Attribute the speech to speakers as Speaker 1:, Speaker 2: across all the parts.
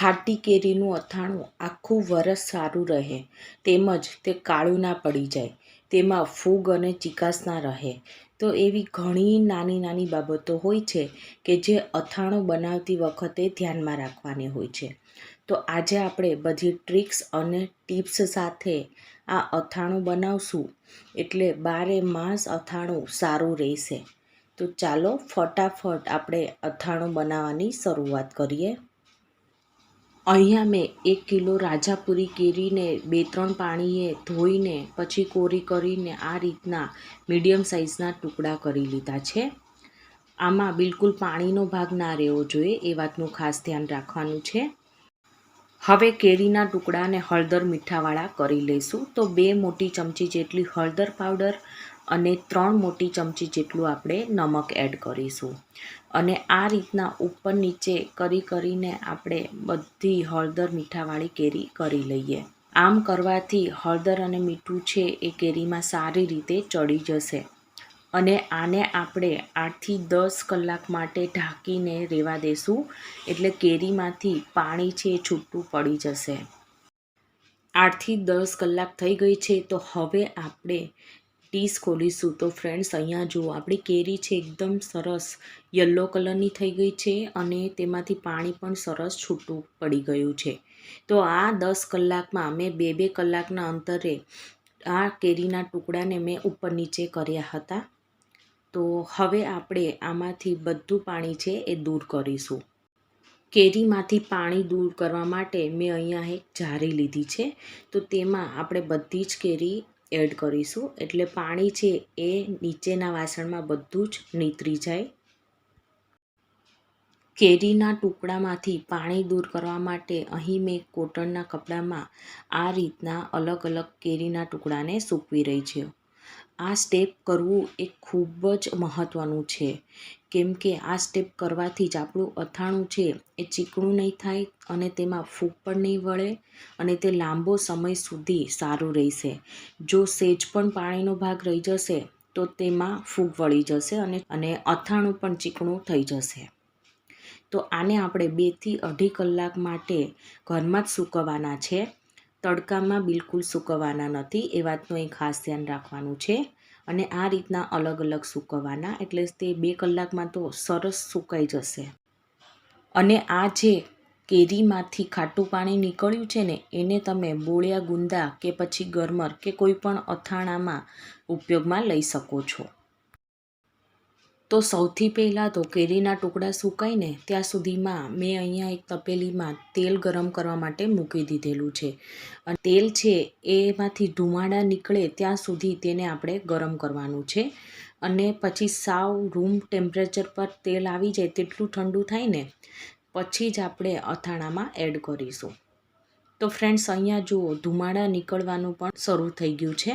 Speaker 1: ખાટી કેરીનું અથાણું આખું વરસ સારું રહે. તેમજ તે કાળું ના પડી જાય. તેમાં ફૂગ અને ચિકાસ ના રહે. તો એવી ઘણી નાની નાની બાબતો હોય છે કે જે અથાણું બનાવતી વખતે ધ્યાનમાં રાખવાની હોય છે. તો આજે આપણે બધી ટ્રિક્સ અને ટિપ્સ સાથે આ અથાણું બનાવશું. એટલે બારે માસ અથાણું સારું રહેશે. તો ચાલો ફટાફટ આપણે અથાણું બનાવવાની શરૂઆત કરીએ. અહીંયા મેં એક કિલો રાજાપુરી કેરીને બે ત્રણ પાણીએ ધોઈને પછી કોરી કરીને આ રીતના મીડિયમ સાઇઝના ટુકડા કરી લીધા છે. આમાં બિલકુલ પાણીનો ભાગ ના રહેવો જોઈએ એ વાતનું ખાસ ધ્યાન રાખવાનું છે. હવે કેરીના ટુકડાને હળદર મીઠાવાળા કરી લઈશું. તો બે મોટી ચમચી જેટલી હળદર પાવડર અને ત્રણ મોટી ચમચી જેટલું આપણે નમક એડ કરીશું. અને આ રીતના ઉપર નીચે કરી કરીને આપણે બધી હળદર મીઠાવાળી કેરી કરી લઈએ. આમ કરવાથી હળદર અને મીઠું છે એ કેરીમાં સારી રીતે ચડી જશે. અને આને આપણે આઠથી દસ કલાક માટે ઢાંકીને રહેવા દેશું, એટલે કેરીમાંથી પાણી છે એ છૂટું પડી જશે. આઠથી દસ કલાક થઈ ગઈ છે, તો હવે આપણે ડીશ ખોલીશું. તો ફ્રેન્ડ્સ, અહીંયા જુઓ, આપણી કેરી છે એકદમ સરસ. યલો કલરની થઈ ગઈ છે અને તેમાંથી પાણી પણ સરસ છૂટું પડી ગયું છે. તો આ દસ કલાકમાં મેં બે બે કલાકના અંતરે આ કેરીના ટુકડાને મેં ઉપર નીચે કર્યા હતા. તો હવે આપણે આમાંથી બધું પાણી છે એ દૂર કરીશું. કેરીમાંથી પાણી દૂર કરવા માટે મેં અહીંયા એક જારી લીધી છે. તો તેમાં આપણે બધી જ કેરી એડ કરીશું. એટલે પાણી છે એ નીચેના વાસણમાં બધું જ નીતરી જાય. કેરીના ટુકડામાંથી પાણી દૂર કરવા માટે અહીં મેં કોટનના કપડામાં આ રીતના અલગ અલગ કેરીના ટુકડાને સૂકવી રહી છે. આ સ્ટેપ કરવું એ ખૂબ જ મહત્ત્વનું છે. કેમ કે આ સ્ટેપ કરવાથી જ આપણું અથાણું છે એ ચીકણું નહીં થાય અને તેમાં ફૂગ પણ નહીં વળે અને તે લાંબો સમય સુધી સારું રહેશે. જો સેજ પણ પાણીનો ભાગ રહી જશે, તો તેમાં ફૂગ વળી જશે અને અને અથાણું પણ ચીકણું થઈ જશે. તો આને આપણે બેથી અઢી કલાક માટે ઘરમાં જ સૂકવવાના છે. તડકામાં બિલકુલ સૂકવવાના નથી, એ વાતનું એ ખાસ ધ્યાન રાખવાનું છે. અને આ રીતના અલગ અલગ સૂકવવાના એટલે તે બે કલાકમાં તો સરસ સુકાઈ જશે. અને આ જે કેરીમાંથી ખાટું પાણી નીકળ્યું છે ને, એને તમે બોળિયા ગુંદા કે પછી ગરમર કે કોઈ પણ અથાણામાં ઉપયોગમાં લઈ શકો છો. તો સૌથી પહેલાં તો કેરીના ટુકડા સુકાઈને ત્યાં સુધીમાં મેં અહીંયા એક તપેલીમાં તેલ ગરમ કરવા માટે મૂકી દીધેલું છે. અને તેલ છે એમાંથી ધુમાડા નીકળે ત્યાં સુધી તેને આપણે ગરમ કરવાનું છે. અને પછી સાવ રૂમ ટેમ્પરેચર પર તેલ આવી જાય તેટલું ઠંડુ થાય ને, પછી જ આપણે અથાણામાં એડ કરીશું. તો ફ્રેન્ડ્સ, અહીંયા જુઓ, ધુમાડા નીકળવાનું પણ શરૂ થઈ ગયું છે.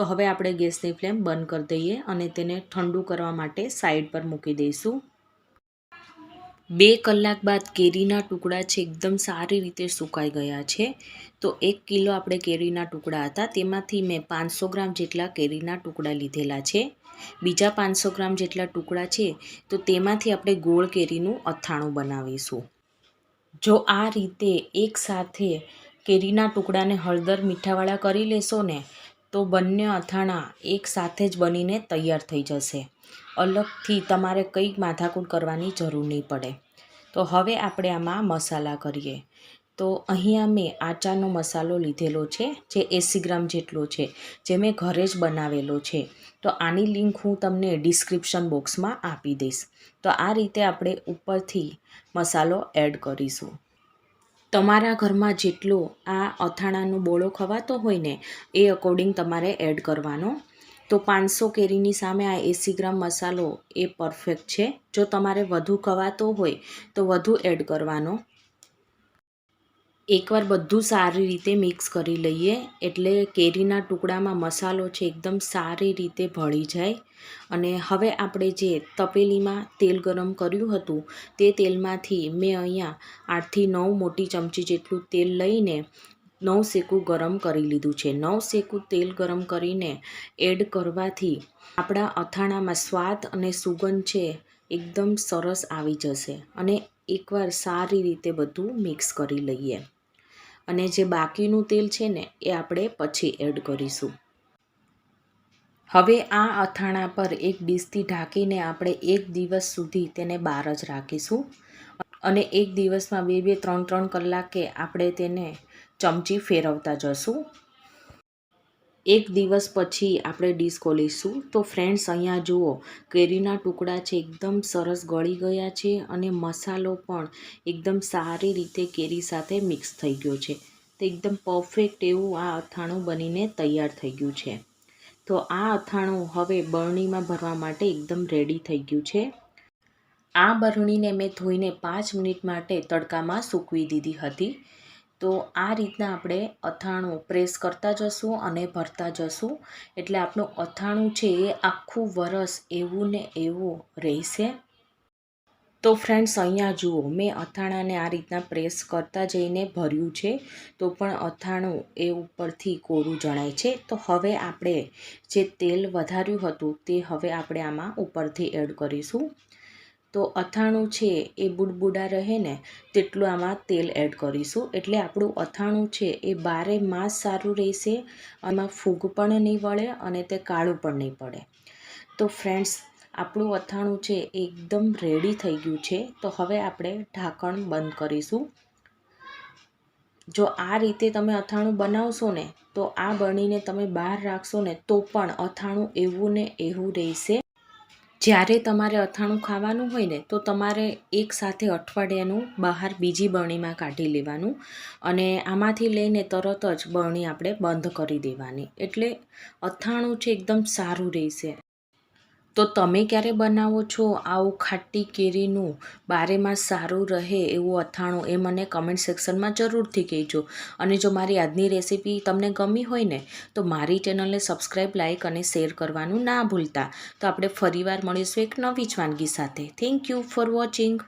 Speaker 1: તો હવે આપણે ગેસની ફ્લેમ બંધ કરી દઈએ અને તેને ઠંડુ કરવા માટે સાઈડ પર મૂકી દઈશું. બે કલાક બાદ કેરીના ટુકડા છે, એકદમ સારી રીતે સુકાઈ ગયા છે. તો એક કિલો આપણે કેરીના ટુકડા હતા, તેમાંથી મેં પાંચસો ગ્રામ જેટલા કેરીના ટુકડા લીધેલા છે. બીજા પાંચસો ગ્રામ જેટલા ટુકડા છે, તો તેમાંથી આપણે ગોળ કેરીનું અથાણું બનાવીશું. જો આ રીતે એકસાથે કેરીના ટુકડાને હળદર મીઠાવાળા કરી લેશો ને તો બંને અથાણાં એક સાથે જ બનીને તૈયાર થઈ જશે. અલગથી તમારે કંઈ માથાકૂટ કરવાની જરૂર નહીં પડે. તો હવે આપણે આમાં મસાલા કરીએ. તો અહીંયા મેં આચારનો મસાલો લીધેલો છે, જે એંસી ગ્રામ જેટલો છે, જે મેં ઘરે જ બનાવેલો છે. તો આની લિંક હું તમને ડિસ્ક્રિપ્શન બોક્સમાં આપી દઈશ. તો આ રીતે આપણે ઉપરથી મસાલો એડ કરીશું. તમારા ઘરમાં જેટલો આ અથાણાનો બોળો ખવાતો હોય ને, એ અકોર્ડિંગ તમારે એડ કરવાનો. તો પાંચસો કેરીની સામે આ એંસી ગ્રામ મસાલો એ પરફેક્ટ છે. જો તમારે વધુ ખવાતો હોય, તો વધુ એડ કરવાનો. એકવાર બધું સારી રીતે મિક્સ કરી લઈએ, એટલે કેરીના ટુકડામાં મસાલો છે એકદમ સારી રીતે ભળી જાય. અને હવે આપણે જે તપેલીમાં તેલ ગરમ કર્યું હતું, તે તેલમાંથી મેં અહીંયા આઠથી નવ મોટી ચમચી જેટલું તેલ લઈને નવ શેકું ગરમ કરી લીધું છે. નવ શેકું તેલ ગરમ કરીને એડ કરવાથી આપણા અથાણામાં સ્વાદ અને સુગંધ છે એકદમ સરસ આવી જશે અને એકવાર સારી રીતે બધું મિક્સ કરી લઈએ. અને જે બાકીનું તેલ છે ને, એ આપણે પછી એડ કરીશું. હવે આ અથાણા પર એક ડીશથી ઢાંકીને આપણે એક દિવસ સુધી તેને બહાર જ રાખીશું. અને એક દિવસમાં બે બે, ત્રણ ત્રણ કલાકે આપણે તેને ચમચી ફેરવતા જશું. એક દિવસ પછી આપણે ડીશ ખોલીશું. તો ફ્રેન્ડ્સ અહીંયા જુઓ, કેરીના ટુકડા છે, એકદમ સરસ ગળી ગયા છે અને મસાલો પણ એકદમ સારી રીતે કેરી સાથે મિક્સ થઈ ગયો છે. તો એકદમ પરફેક્ટ એવું આ અથાણું બનીને તૈયાર થઈ ગયું છે. તો આ અથાણું હવે બરણીમાં ભરવા માટે એકદમ રેડી થઈ ગયું છે. આ બરણીને મેં ધોઈને પાંચ મિનિટ માટે તડકામાં સૂકવી દીધી હતી. તો આ રીતના આપણે અથાણું પ્રેસ કરતા જશું અને ભરતા જશું. એટલે આપણું અથાણું છે એ આખું વરસ એવું ને એવું રહેશે. તો ફ્રેન્ડ્સ અહીંયા જુઓ, મેં અથાણાને આ રીતના પ્રેસ કરતા જઈને ભર્યું છે. તો પણ અથાણું એ ઉપરથી કોરું જણાય છે. તો હવે આપણે જે તેલ વધાર્યું હતું તે હવે આપણે આમાં ઉપરથી એડ કરીશું. તો અથાણું છે એ બુડબુડા રહે ને, તેટલું આમાં તેલ એડ કરીશું. એટલે આપણું અથાણું છે એ બારે માસ સારું રહેશે, આમાં ફૂગ પણ નહીં વળે અને તે કાળું પણ નહીં પડે. તો ફ્રેન્ડ્સ આપણું અથાણું છે એકદમ રેડી થઈ ગયું છે. તો હવે આપણે ઢાંકણ બંધ કરીશું. જો આ રીતે તમે અથાણું બનાવશો ને, તો આ બનીને તમે બહાર રાખશો ને, તો પણ અથાણું એવું ને એવું રહેશે. જ્યારે તમારે અથાણું ખાવાનું હોય ને, તો તમારે એક સાથે અઠવાડિયાનું બહાર બીજી બરણીમાં કાઢી લેવાનું અને આમાંથી લઈને તરત જ બરણી આપણે બંધ કરી દેવાની. એટલે અથાણું છે, એકદમ સારું રહેશે. તો તમે ક્યારે બનાવો છો? આવું ખાટી કેરીનું બારેમાં સારું રહે એવું અથાણું એ મને કમેન્ટ સેક્શનમાં જરૂરથી કહેજો. અને જો મારી આજની રેસીપી તમને ગમી હોય ને, તો મારી ચેનલને સબસ્ક્રાઈબ લાઇક અને શેર કરવાનું ના ભૂલતા. તો આપણે ફરીવાર મળીશું એક નવી જ વાનગી સાથે. Thank you for watching